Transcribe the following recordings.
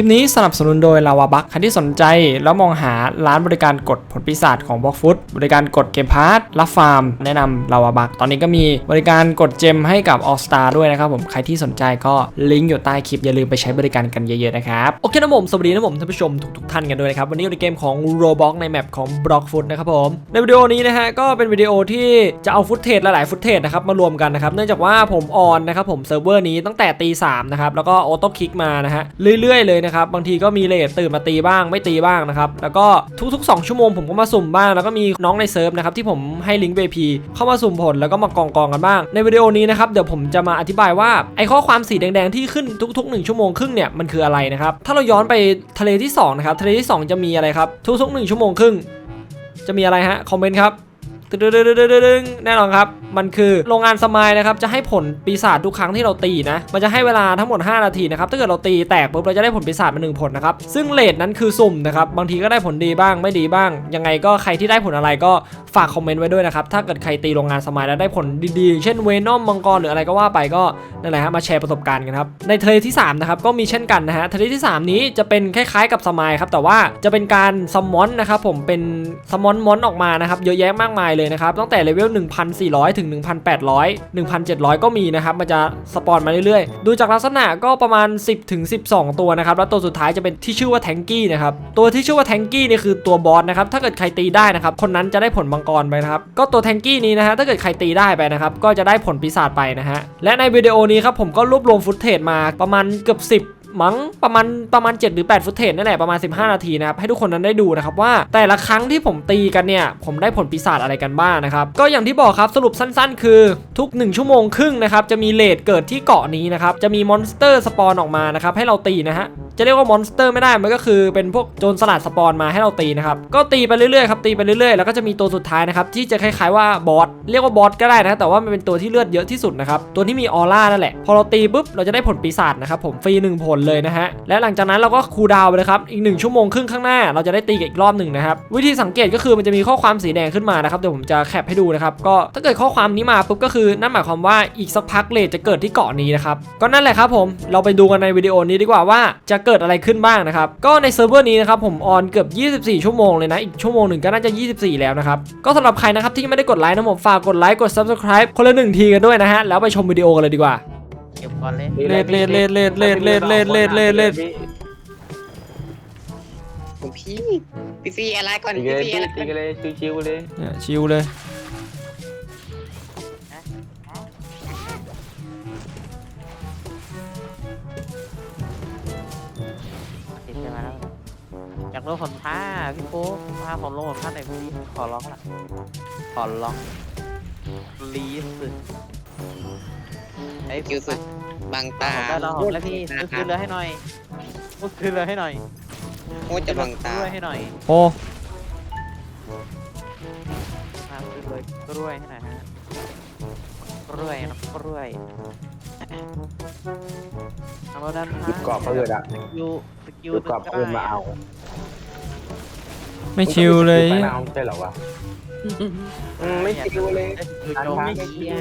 ลิปนี้สนับสนุนโดยลาวาบัคใครที่สนใจแล้วมองหาร้านบริการกดผลปีศาจของบล็อกฟุตบริการกดเกมพาร์ทรับฟาร์ม แนะนำลาวาบัคตอนนี้ก็มีบริการกดเจมให้กับ All Star ด้วยนะครับผมใครที่สนใจก็ลิงก์อยู่ใต้คลิปอย่าลืมไปใช้บริการกันเยอะๆนะครับโอเคนะผมสวัสดีนะผมท่านผู้ชมทุกๆท่านกันด้วยนะครับวันนี้อยู่ในเกมของ Roblox ในแมปของ Block Foot นะครับผมในวิดีโอนี้นะฮะก็เป็นวิดีโอที่จะเอาฟุตเทจหลายๆฟุตเทจนะครับมารวมกันนะครับเนื่องจากว่าผมออนนะครับผมเซิร์ฟเวอร์นี้ตั้งแต่ตีสามนะครับแล้วก็ออโต้คลิกมานะฮะเรื่อยๆเลยนะครับบางทีก็มีเลทตื่นมาตีบ้างไม่ตีบ้างนะครับแล้วก็ทุกๆ 2 ชั่วโมงผมก็มาสุ่มบ้าง แล้วก็มีน้องในเซิร์ฟนะครับที่ผมให้ลิงก์ VP เข้ามาสุ่มผลแล้วก็มากองๆกันบ้าง ในวิดีโอนี้นะครับเดี๋ยวผมจะมาอธิบายว่าไอ้ข้อความสีแดงๆที่ขึ้นทุกๆ 1 ชั่วโมงครึ่งเนี่ยมันคืออะไรนะครับถ้าเราย้อนไปทะเลที่สองนะครับทะเลที่สองจะมีอะไรครับทุกๆ1ชั่วโมงครึ่งจะมีอะไรฮะคอมเมนต์ครับ ตึดึงแน่นอนครับ มันคือโรงงานสมายนะครับ จะให้ผลปีศาจทุกครั้งที่เราตีนะ มันจะให้เวลาทั้งหมด 5 นาทีนะครับ ถ้าเกิดเราตีแตกปุ๊บเราจะได้ผลปีศาจมาหนึ่งผลนะครับ ซึ่งเลทนั้นคือสุ่มนะครับ บางทีก็ได้ผลดีบ้างไม่ดีบ้าง ยังไงก็ใครที่ได้ผลอะไรก็ฝากคอมเมนต์ไว้ด้วยนะครับ ถ้าเกิดใครตีโรงงานสมายแล้วได้ผลดีๆ เช่นเวนอมมังกรหรืออะไรก็ว่าไปก็นั่นแหละฮะ มาแชร์ประสบการณ์กันครับ ในเทเลที่สามนะครับ ก็มีเช่นกันนะฮะ เทเลที่สามนี้จะเป็นคล้ายๆกับสมายครับ แต่ว่าจะเป็นการซัมมอนนะครับ ผม เป็นซัมมอนมอนออกมานะครับ เยอะแยะมากมายเลยนะครับตั้งแต่เลเวล 1,400 ถึง 1,800 1,700 ก็มีนะครับมันจะสปอนมาเรื่อยๆ ดูจากลักษณะก็ประมาณ 10ถึง12 ตัวนะครับแล้วตัวสุดท้ายจะเป็นที่ชื่อว่าแทงกี้นะครับตัวที่ชื่อว่าแทงกี้นี่คือตัวบอสนะครับถ้าเกิดใครตีได้นะครับคนนั้นจะได้ผลมังกรไปนะครับก็ตัวแทงกี้นี้นะฮะถ้าเกิดใครตีได้ไปนะครับก็จะได้ผลปีศาจไปนะฮะและในวิดีโอนี้ครับผมก็รวบรวมฟุตเทจมาประมาณเกือบ 10 มั้งประมาณประมาณ 7 หรือ 8 ฟุตเทจนั่นแหละประมาณ 15 นาทีนะครับให้ทุกคนนั้นได้ดูนะครับว่าแต่ละครั้งที่ผมตีกันเนี่ยผมได้ผลปีศาจอะไรกันบ้างนะครับก็อย่างที่บอกครับสรุปสั้น ๆ คือทุก 1 ชั่วโมงครึ่งนะครับจะมีเลดเกิดที่เกาะนี้นะครับจะมีมอนสเตอร์สปอนออกมานะครับให้เราตีนะฮะจะเรียกว่ามอนสเตอร์ไม่ได้มันก็คือเป็นพวกโจรสลัดสปอนมาให้เราตีนะครับก็ตีไปเรื่อยๆครับตีไปเรื่อยๆแล้วก็จะมีตัวสุดท้ายนะครับที่จะคล้ายๆว่าบอสเรียกว่าบอสก็ได้นะแต่ว่ามันเป็นตัวที่เลือดเยอะที่สุดนะครับตัวที่มีออร่านั่นแหละพอเราตีปุ๊บเราจะได้ผลปีศาจนะครับผมฟรีหนึ่งผลเลยนะฮะ และหลังจากนั้นเราก็คูลดาวไปเลยครับอีกหนึ่งชั่วโมงครึ่งข้างหน้าเราจะได้ตีกันอีกรอบหนึ่งนะครับวิธีสังเกตก็คือมันจะมีข้อความสีแดงขึ้นมานะครับเดี๋ยวผมจะแคปให้ดูนะครับก็ถ้าเกิดข้อความนี้มาปุ๊บก็คือนั่นหมายความว่าอีกสักพักเลทจะเกิดที่เกาะนี้นะครับก็นั่นแหละครับผมเราไปดูกันในวิดีโอนี้ดีกว่าว่าจะเกิดอะไรขึ้นบ้างนะครับก็ในเซิร์ฟเวอร์นี้นะครับผมออนเกือบ 24 ชั่วโมงเลยนะอีกชั่วโมงหนึ่งก็น่าจะ 24 แล้วนะครับก็สำหรับใครนะครับที่ไม่ได้กดไลค์นะผมฝากกดไลค์กด subscribe คนละหนึ่งทีกันด้วยนะฮะแล้วไปชมวิดีโอกันเลยดีกว่า เก็บก่อนเลย เลดเลดเลดเลดเลดเลดเลดเลดเลดเลดผมพี่พี่ฟีอะไรก่อนตีพี่กันเลยฟีอะไรตีกันเลยชิวๆเลยเนี่ยชิลเลยติดใช่ไหมแล้วอยากรู้ผลผ้าพี่โป๊กพาผมลงผลผ้าหน่อยพี่ขอร้องละขอร้องลีส ไอ้คิวสุดบางตาได้แล้วผมแล้วพี่ซื้อคืนเรือให้หน่อยมุดคืนเรือให้หน่อยโคตรจะบางตากล้วยให้หน่อยโอ้มาซื้อเลยกล้วยให้หน่อยฮะกล้วยนะกล้วยทำเราด้านหยุดกรอบเขาเลยอะสกิลสกิหลยุดกรอบเขาเลยมาเอาไม่ชิลเลยไม่เอาใช่เหรอวะอืมไม่ชิวเลยคือโจมไม่เชี่ย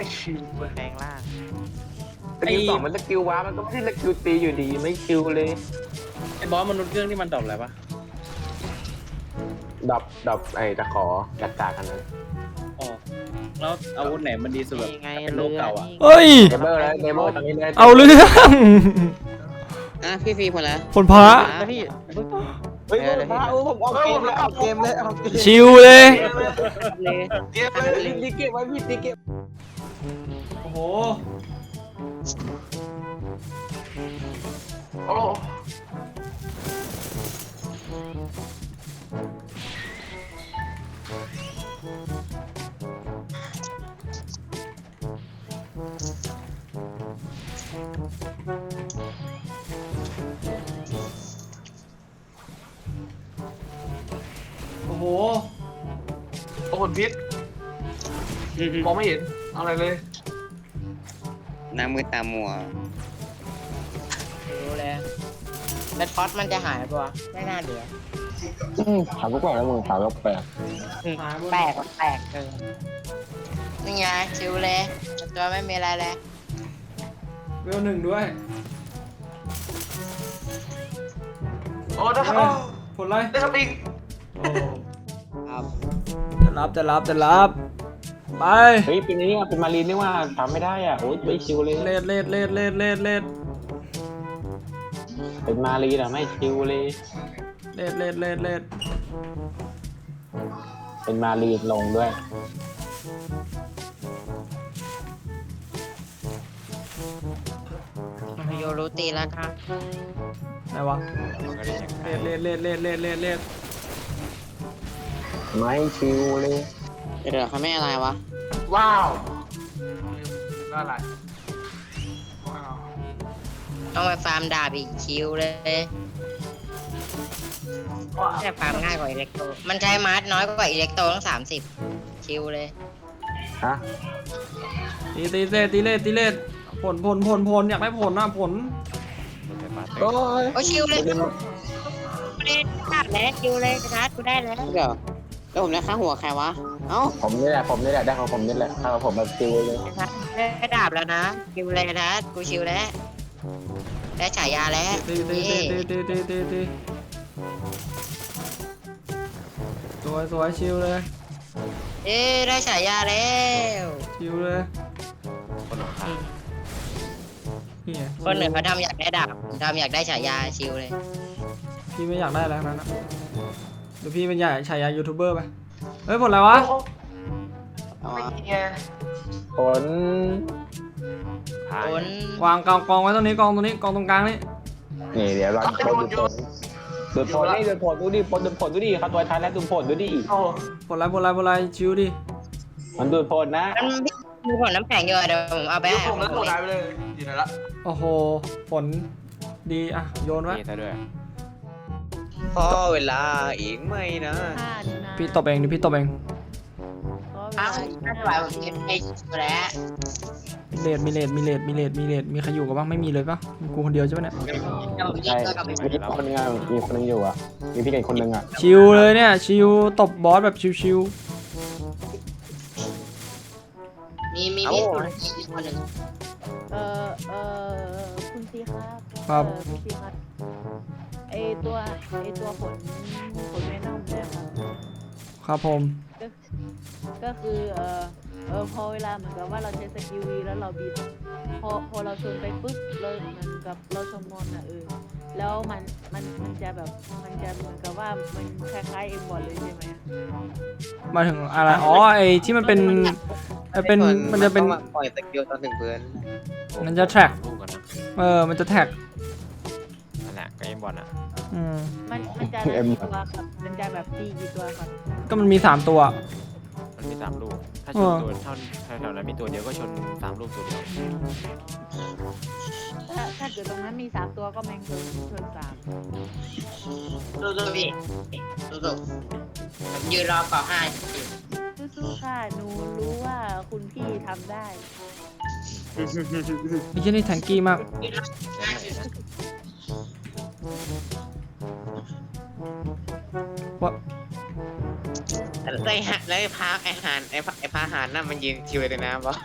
ไม่ชิวเลยแปลงร่าง สกิลสองมันสกิลว้ามันก็ไม่ใช่สกิลตีอยู่ดีไม่ชิวเลยไอ้บอสมนุษย์เครื่องที่มันดรอปอะไรปะดับดับไอ้ตะขอจัดการกันเลยอ๋อ แล้วอาวุธไหนมันดีสุดแบบนี่ไงเป็นโลกเก่าอะเฮ้ย เดเบอร์แล้วเดเบอร์ตอนนี้เลยเอาเรื่อง อะพี่ฟีพอแล้ว ผลพระแล้วพี่เฮ้ยผมเอาผมออกเกมแล้วออกเกมเลยออกเกมชิลเลย เลย เกมเลยรีบเก็บไว้พี่ตีเก็บ โอ้โห โอ้โอ้โหโอ้โหพิษมองไม่เห็น อะไรเลยหน้ามือตามัว รู้เลยแบทฟอสมันจะหายปะวะไม่น่าเหลือถามก็แปลกแล้วมึงถามก็แปลกแปลกอะแปลกเกินนี่ไงชิวเลยตัวไม่มีอะไรเลยเวลหนึ่งด้วย โอ้ได้เอ้ยผลอะไรได้สติงครับ จะรับจะรับจะรับ ไป เฮ้ยเป็นไอ้นี่เป็นมารีนนี่ว่าทำไม่ได้อะโอ้ยไม่ชิวเลย เลดเลดเลดเลดเลดเลดเป็นมารีนอะไม่ชิวเลย เลดเลดเลดเลดเป็นมารีนลงด้วย โยรุตีแล้วครับไหนวะ เลดเลดเลดเลดเลดเลดเลดไม่ชิวเลย เดี๋ยวเขาไม่อะไรวะ ว้าวได้อะไรว้าวต้องไปฟาร์มดาบอีกคิวเลยว้าวแต่ฟาร์มง่ายกว่าอิเล็กโตรมันใช้มาร์น้อยกว่าอิเล็กโตรตั้งสามสิบคิวเลยฮะตีตีเลดตีเลดตีเลดผลผลผลผลอยากได้ผลนะผลโอ้ยโอ้ชิวเลยกูได้ดาบแล้วคิวเลยชนะกูได้แล้วเดี๋ยวแล้วผมได้ค่าหัวใครวะ ผมนี่แหละผมนี่แหละได้ของผมนี่แหละเอาผมมาติวเลยได้ดาบแล้วนะคิวเลยนะ กูชิวแล้ว ได้ฉายาแล้วตีตีตีตีตีตีสวยสวยชิวเลยเอ้ยได้ฉายาแล้วชิวเลยคนหนึ่งเขาทำอยากได้ดาบผมทำอยากได้ฉายาชิวเลย พี่ไม่อยากได้แล้วนั้นะเดี๋พี่เป็นใหญ่ฉายายูทูบเบอร์ไหม เฮ้ยผลอะไรวะ เอาวะนี่ไงผลคนวางกองกองไว้ตรงนี้กองตรงนี้กองตรงกลางนี่นี่เดี๋ยวเราผลดูผลดูผลนี่ดูผลดูดิผลดูผลดูดิเขาตัวท้ายแล้วดูผลดูดิโอ้ผลอะไรผลอะไรผลอะไรชิวดิมันดูผลนะมันมีผลน้ำแข็งเยอะเดี๋ยวผมเอาไปยกให้ผมแล้วตัวหายไปเลยอยู่ไหนละโอ้โหผลดีอะโยนไว้พอเวลาอีกไม่นะ พี่ตบเองดิพี่ตบเองอ้าวน่าจะไหวผมเก็บไอ้แล้วมีเลดมีเลดมีเลดมีเลดมีเลดมีใครอยู่กับบ้างไม่มีเลยปะมีกูคนเดียวใช่ไหมเนี่ยจะผมยิใช่งตัวกลับไปมีคนนึงอะมีคนนึงอยู่อะมีพี่กันคนนึงอะชิวเลยเนี่ยชิวตบบอสแบบชิวมีมีมีคนอีกคนหนึ่งเออเออคุณซีครับๆครับเออคุณซีครับไอตัวไอตัวผลผลแม่ ครับผม ก็ก็คือเออเออพอเวลาเหมือนกับว่าเราใช้สกิลวีแล้วเราบินพอพอเราชนไปปุ๊บเราเหมือนกับเราชนมอนอะเออแล้วมันมันมันจะแบบมันจะเหมือนกับว่ามันคล้ายๆเอ็มบอลเลยใช่ไหมมาถึงอะไร อ๋อ ไอที่มันเป็นเออเป็น มันจะเป็นต้องาปล่อยสกิลตอนถึงพื้นมันจะแท็ก เออ มันจะแท็กนั่นแหละก็ เอ็มบอลอะอืมมันมันจะได้กี่ตัวครับมันจะแบบตีกี่ตัวครับก็มันมีสามตัว มันมีสามลูก ถ้าเอชนอตัวเท่าแถวๆนั้นมีตัวเดียวก็ชนสามลูกตัวเดียวถ้าถ้าเกิดตรงนั้นมีสามตัวก็แมงชนชนสามสู้ๆพี่สู้ๆผมยืนรอเกาะห้าอยู่สู้ๆค่ะหนูรู้ว่าคุณพี่ทำได้ ไอ้ที่นี่แทงกี้มาก ว่าไอ้ฮะแล้วไอ้พาไอ้หานไอ้พาไอ้พาหานน่ะมันยืนคิวเลยนะบอส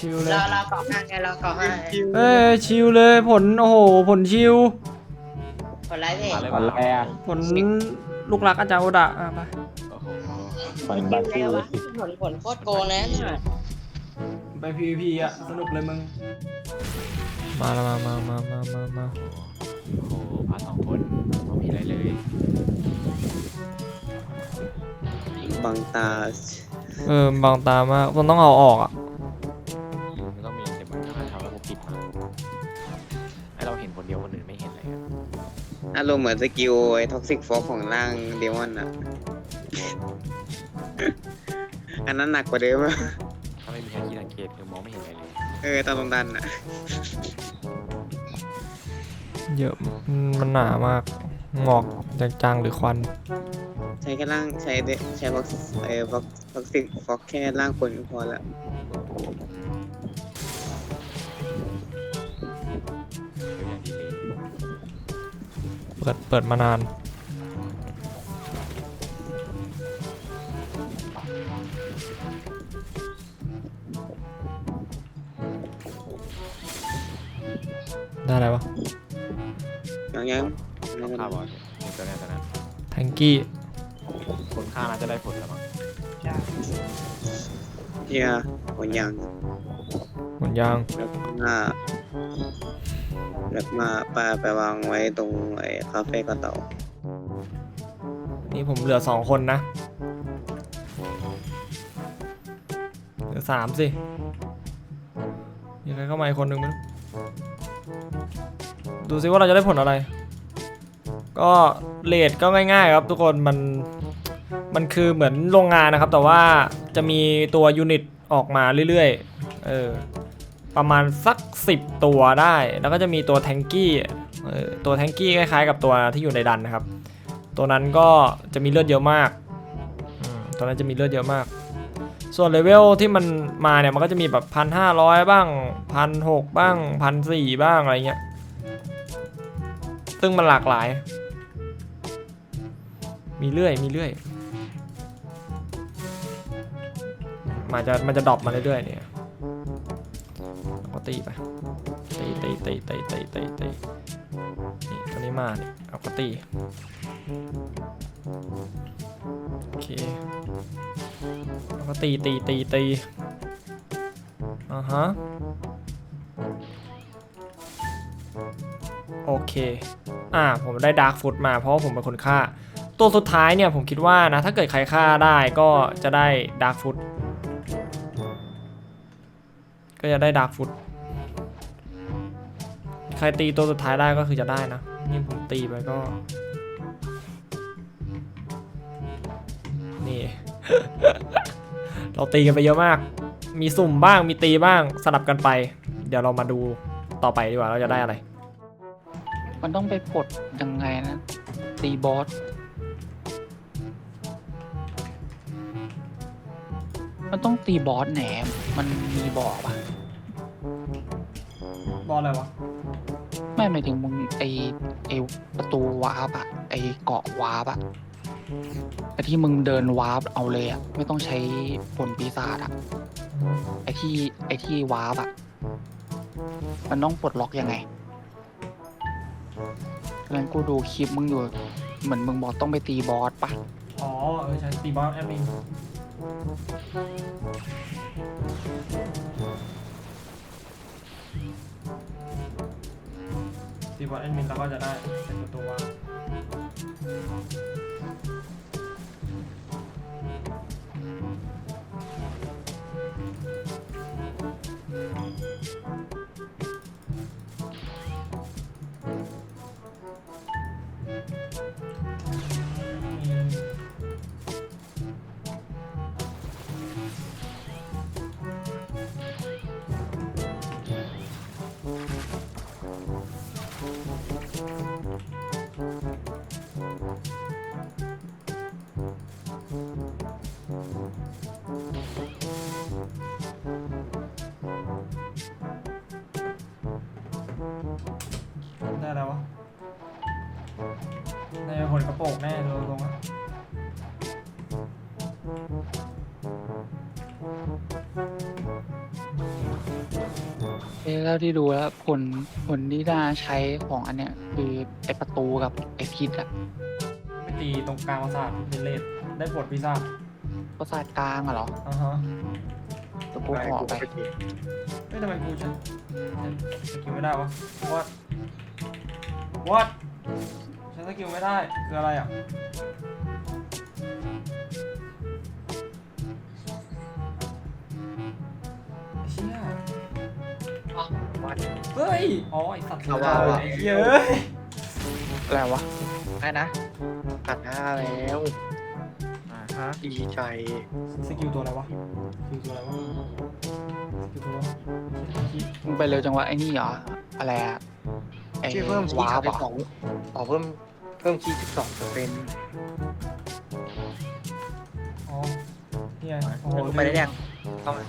ชิวเลรยอรอเกาะห้าไงรอเกาะห้าเอ้ยชิวเลยผลโอ้โหผลชิวคนไรพี่ผลอะไรอะผลลูกรักอาจารย์โอดะอะไปโอ้โหผลบัตรชิวผลผลโคตรโกงเลยนะ ไป PVP อะสนุกเลยมึง มาแล้วมามามามามามาโอ้โหพาสองคนไม่มีอะไรเลยบังตาเออบางตามากมันต้องเอาออกอะมันต้องมีเดี๋ยวมันถ้าทำแล้วกูผิดมาให้เราเห็นคนเดียวคนอื่นไม่เห็นเลยอะอารมณ์เหมือนสกิลไอ้ท็อกซิกฟอกของร่างเดมอนอะ อันนั้นหนักกว่าเดิมอะ เกตคือมองไม่เห็นอะไรเลยเออตอนตรงดันอะเยอะอืมมันหนามากหงอกจางๆหรือควันใช้แค่ร่างใช้เดใช้ฟอกเออฟอกท็อกซิกฟอกแค่ร่างคนก็พอละเดี๋ยวอย่างดีเลยเปิดเปิดมานาน ได้อะไรวะยังยังต้องฆ่าบอสนี่ตัวเนี้ยตัวนั้นแทงกี้คนฆ่าน่าจะได้ผลแล้วมั้งเฮียหัวยังหมุนยางแล้วมาแล้วมาปาไปวางไว้ตรงไอ้คาเฟ่กระเต่านี่ผมเหลือสองคนนะเหลือสามสิมีใครเข้ามาอีกคนหนึ่งไหม ดูซิว่าเราจะได้ผลอะไร ก็เลทก็ง่ายๆครับทุกคนมันมันคือเหมือนโรงงานนะครับ แต่ว่าจะมีตัวยูนิตออกมาเรื่อยๆเออประมาณสัก 10 ตัวได้ แล้วก็จะมีตัวแทงกี้เออตัวแทงกี้คล้ายๆ กับตัวที่อยู่ในดันนะครับ ตัวนั้นก็จะมีเลือดเยอะมากตัวนั้นจะมีเลือดเยอะมาก ส่วนเลเวลที่มันมาเนี่ยมันก็จะมีแบบพันห้าร้อยบ้างพันหกบ้างพันสี่บ้างอะไรเงี้ย ซึ่งมันหลากหลาย มีเรื่อย มีเรื่อย มันจะ มันจะดรอปมาเรื่อยๆเนี่ยแล้วก็ตีไป ตีตีตีตีตีตีตีนี่ตัวนี้มาเนี่ยเอาก็ตีโอเคแล้วก็ตีตีตีตีอ่าฮะโอเค อ่าผมได้ดาร์กฟุตมาเพราะผมเป็นคนฆ่า ตัวสุดท้ายเนี่ยผมคิดว่านะถ้าเกิดใครฆ่าได้ก็จะได้ดาร์กฟุตก็จะได้ดาร์กฟุตใครตีตัวสุดท้ายได้ก็คือจะได้นะนี่ผมตีไปก็ นี่ เราตีกันไปเยอะมาก มีสุ่มบ้างมีตีบ้างสลับกันไป เดี๋ยวเรามาดูต่อไปดีกว่าเราจะได้อะไร มันต้องไปปลดยังไงนะตีบอสมันต้องตีบอสแหนมมันมีบอกปะบอลอะไรวะ ไม่หมายถึงมึงไอไอประตูวาร์ปอะไอเกาะวาร์ปอะไอที่มึงเดินวาร์ปเอาเลยอะไม่ต้องใช้ผลปีศาจอะไอที่ไอที่วาร์ปอะมันต้องปลดล็อกยังไง แล้วกูดูคลิปมึงอยู่ เหมือนมึงบอกต้องไปตีบอสปะอ๋อ เออใช่ตีบอสแอดมินตีบอสแอดมินแล้วก็จะได้เป็นประตูว่าง ได้แล้ววะได้ผลกระโปรงแน่เลยตรงๆอะเอ๊ะแล้วที่ดูแล้วผลผลที่น่าใช้ของอันเนี้ยคือไอประตูกับไอพิษอะไม่ตีตรงกลางประสาทเป็นเลดได้ปลดพิซซ่าจประสาทกลางอะเหรออ่าฮะตัวกูขอไป เฮ้ยทำไมกูใช้ใช้สกิลไม่ได้วะวัด วัดใช้สกิลไม่ได้ คืออะไรอะไอ้เชี่ยเฮ้ย อ๋อ ไอสัตว์เสือดาวไอ้เหี้ยเอ้ยอะไรวะได้นะผ่านห้าแล้วอ่าฮะดีใจสกิลตัวอะไรวะ สกิลตัวอะไรวะ สกิลตัวอะไรวะคิดมึงไปเร็วจังวะไอ้นี่เหรอ อะไรอะ ไอ้ที่เพิ่มคีวาย์ร์ปไปอะสองอ๋อเพิ่มเพิ่มคีย์สิบสองเปอร์เซ็นต์อ๋อเนี่ยโอ้โหไปได้ยังเข้ามา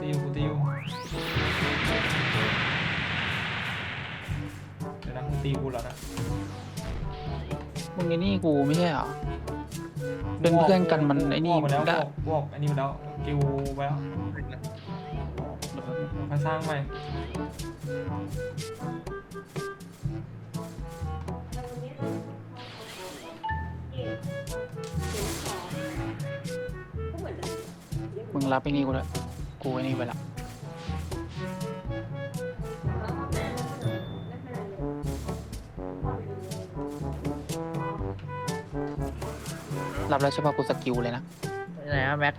ติวกูติวเดี๋ยวนะกูตีกูแล้วนะมึงไอ้นี่กูไม่ใช่เหรอ เป็นเพื่อนกันมันไอ้นี่บวกไปแล้วได้บวกบวกไอ้นี่ไปแล้วกิวไปแล้วพั มาสร้างใหม่ มึงรับไปนี่กูเลยกูไอ้นี่ไปละรับแล้วใช่ป่ะกูสกิลเลยนะไหนอะแม็ก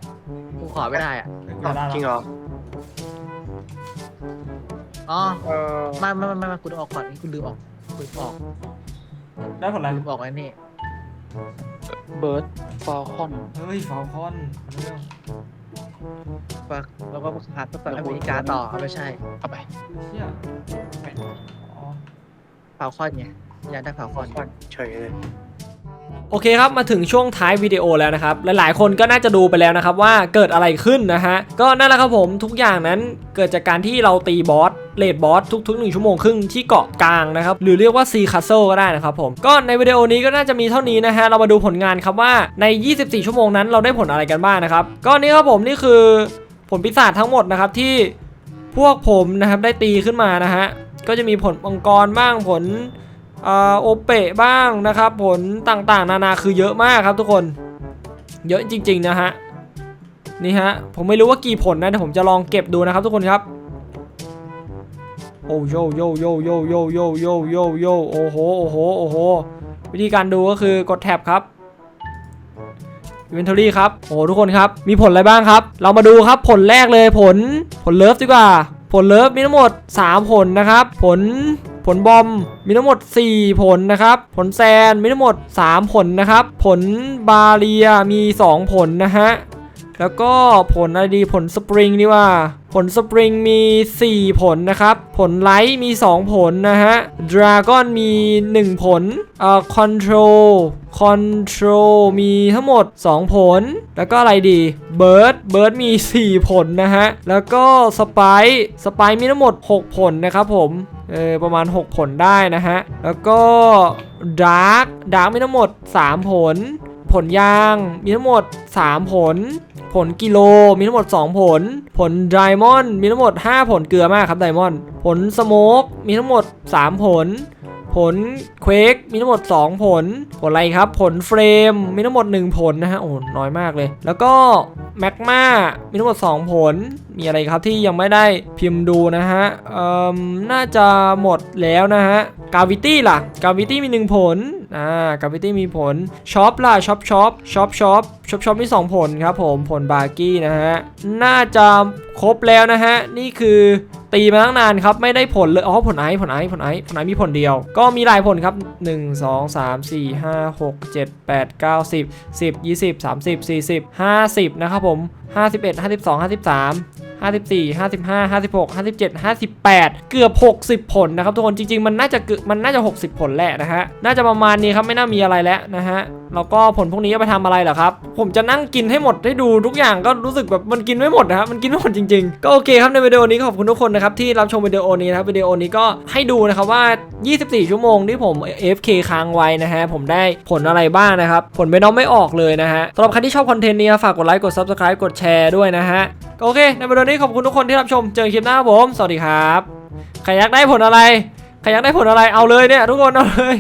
กูขอไม่ได้อะจริงเหรอ อ๋อเออไม่ไม่ไม่ไม่กูต้องออกก่อนนี่กูลืมออกกูลืมออกได้ผลอะไรลืมออกไอ้นี่เบิร์ดฟอลคอนเฮ้ยฟาคอนเรื่องปักแล้วก็พัดไปอเมริกาต่อเอาไม่ใช่เอาไปเชี่ยอ๋อ เผาคอนไงอยากได้เผาคอนควันเฉยเลย โอเคครับ มาถึงช่วงท้ายวิดีโอแล้วนะครับ หลายๆ คนก็น่าจะดูไปแล้วนะครับว่าเกิดอะไรขึ้นนะฮะ ก็นั่นแหละครับผมทุกอย่างนั้นเกิดจากการที่เราตีบอสเลดบอสทุกๆ1ชั่วโมงครึ่งที่เกาะกลางนะครับ หรือเรียกว่าซีคัสเซิลก็ได้นะครับผม ก็ในวิดีโอนี้ก็น่าจะมีเท่านี้นะฮะ เรามาดูผลงานครับว่าใน 24 ชั่วโมงนั้นเราได้ผลอะไรกันบ้างนะครับ ก็นี่ครับผมนี่คือผลปีศาจทั้งหมดนะครับที่พวกผมนะครับได้ตีขึ้นมานะฮะ ก็จะมีผลมังกรบ้างผล โอเปะบ้างนะครับ ผลต่างๆ นานาคือเยอะมากครับทุกคน เยอะจริง ๆ นะฮะ นี่ฮะ ผมไม่รู้ว่ากี่ผลนะแต่ผมจะลองเก็บดูนะครับทุกคนครับ โอ้โยโยโยโยโยโยโยโยโยโอ้โหโอ้โหโอ้โหวิธีการดูก็คือกดแท็บครับ Inventory ครับโอ้โหทุกคนครับ มีผลอะไรบ้างครับ เรามาดูครับผลแรกเลยผลผลเลิฟดีกว่า ผลเลิฟมีทั้งหมด 3 ผลนะครับ ผล ผลบอมมีทั้งหมด 4 ผลนะครับ ผลแซนมีทั้งหมด 3 ผลนะครับ ผลบาเรียมี 2 ผลนะฮะ แล้วก็ผลอะไรดีผลสปริงนี่ว่า ลสปริงมี 4 ผลนะครับ ผลไลท์มี 2 ผลนะฮะดราก้อนมี 1 ผลเอ่อคอนโทรลคอนโทรลมีทั้งหมด 2 ผล แล้วก็อะไรดีเบิร์ดเบิร์ดมี 4 ผลนะฮะ แล้วก็สไปสไปมีทั้งหมด 6 ผลนะครับผมเออประมาณ 6 ผลได้นะฮะ แล้วก็ดาร์กดาร์กมีทั้งหมด 3 ผล ผลยางมีทั้งหมด 3 ผล ผลกิโลมีทั้งหมด 2 ผล ผลไดมอนด์มีทั้งหมด 5 ผลเกลือมากครับไดมอนด์ผลสโมกมีทั้งหมด 3 ผล ผลเควกมีทั้งหมด 2 ผล ผลอะไรครับ ผลเฟรมมีทั้งหมด 1 ผลนะฮะโอ้น้อยมากเลย แล้วก็แมกมามีทั้งหมด 2 ผล มีอะไรครับที่ยังไม่ได้พิมพ์ดูนะฮะเอ่มน่าจะหมดแล้วนะฮะกาวิตี้ล่ะกาวิตี้มี 1 ผลอ่ากาวิตี้มีผลช็อปล่ะช็อปช็อปช็อปช็อปช็อปช็อปมี 2 ผลครับผมผลบาร์กี้นะฮะน่าจะครบแล้วนะฮะนี่คือตีมาตั้งนานครับไม่ได้ผลเลยอ๋อผลไอซ์ผลไอซ์ผลไอซ์ผลไอซ์มีผลเดียว ก็มีหลายผลครับ 1 2 3 4 5 6 7 8 9 10 10 20 30 40 50 นะครับผม51 52 53 54 55 56 57 58 เกือบ 60 ผลนะครับทุกคนจริงๆ มันน่าจะเกือบมันน่าจะ 60 ผลแหละนะฮะน่าจะประมาณนี้ครับไม่น่ามีอะไรแล้วนะฮะ แล้วก็ผลพวกนี้เอาไปทำอะไรเหรอครับ ผมจะนั่งกินให้หมดให้ดูทุกอย่างก็รู้สึกแบบมันกินไม่หมดนะครับ มันกินไม่หมดจริงๆ ก็โอเคครับในวิดีโอนี้ขอบคุณทุกคนนะครับที่รับชมวิดีโอนี้นะครับวิดีโอนี้ก็ให้ดูนะครับว่า 24 ชั่วโมงที่ผม AFK ค้างไว้นะฮะผมได้ผลอะไรบ้างนะครับ ผลไม่น้องไม่ออกเลยนะฮะสำหรับใครที่ชอบคอนเทนต์นี้ฝากกดไลค์กด Subscribe กดแชร์ด้วยนะฮะก็โอเค ในวิดีโอนี้ขอบคุณทุกคนที่รับชมเจอกันคลิปหน้าผม สวัสดีครับใครอยากได้ผลอะไรใครอยากได้ผลอะไรเอาเลยเนี่ยทุกคนเอาเลย